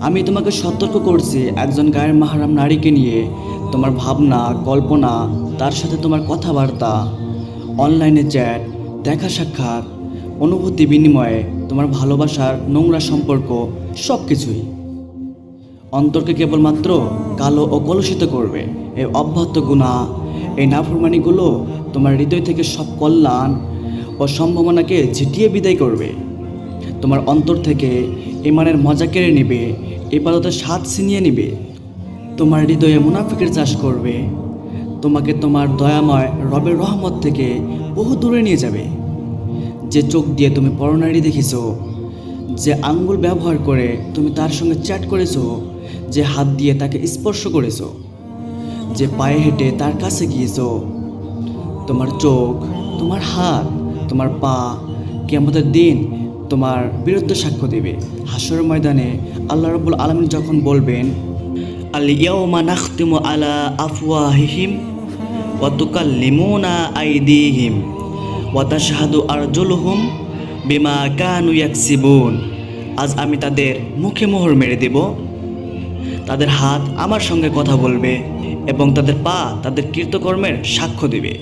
আমি তোমাকে সতর্ক করছি একজন গায়ের মাহারাম নারীকে নিয়ে। তোমার ভাবনা, কল্পনা, তার সাথে তোমার কথাবার্তা, অনলাইনে চ্যাট, দেখা সাক্ষাৎ, অনুভূতি বিনিময়ে তোমার ভালোবাসার নোংরা সম্পর্ক সব কিছুই অন্তরকে কেবলমাত্র কালো ও কলুষিত করবে। এই অব্যাহত গুণা, এই নাফরমানিগুলো তোমার হৃদয় থেকে সব কল্যাণ ও সম্ভাবনাকে ঝিটিয়ে বিদায় করবে। তোমার অন্তর থেকে ইমানের মজা কেড়ে নেবে ইবাদতের স্বাদ ছিনিয়ে নেবে। তোমার হৃদয়ে মুনাফিকের চাষ করবে, তোমাকে তোমার দয়াময় রবের রহমত থেকে বহু দূরে নিয়ে যাবে। যে চোখ দিয়ে তুমি পরনারী দেখেছ, যে আঙ্গুল ব্যবহার করে তুমি তার সঙ্গে চ্যাট করেছ, যে হাত দিয়ে তাকে স্পর্শ করেছ, যে পায়ে হেঁটে তার কাছে গিয়েছো, তোমার চোখ, তোমার হাত, তোমার পা কেমতের দিন তোমার বিরুদ্ধে সাক্ষ্য দেবে। হাসর ময়দানে আল্লাহ রবুল আলমিন যখন বলবেন আল আলা ওয়া বিমা আজ আমি তাদের মুখে মোহর মেরে দেব। তাদের হাত আমার সঙ্গে কথা বলবে এবং তাদের পা তাদের কৃতকর্মের সাক্ষ্য দেবে।